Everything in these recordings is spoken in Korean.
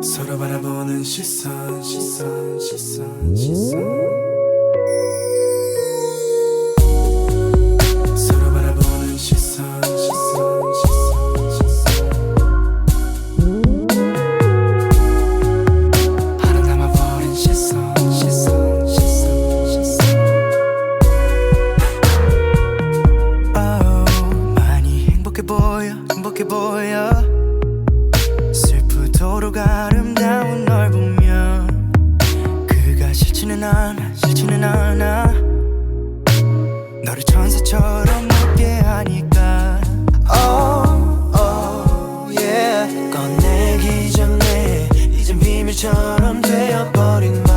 서로 바라보는 시선 시선 시선 시선. 행복해 보여 행복해 보여 슬프도록 아름다운 널 보면 그가 싫지는 않아 싫지는 않아. 너를 천사처럼 높게 하니까. Oh, oh, yeah. 꺼내기 전에 이젠 비밀처럼 되어버린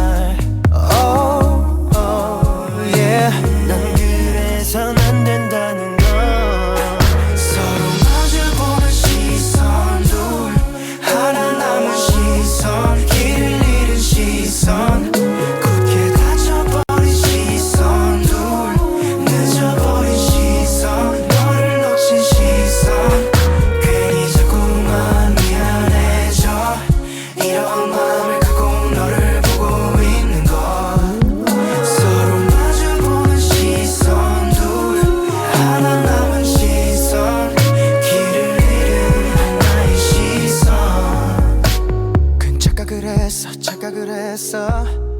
했어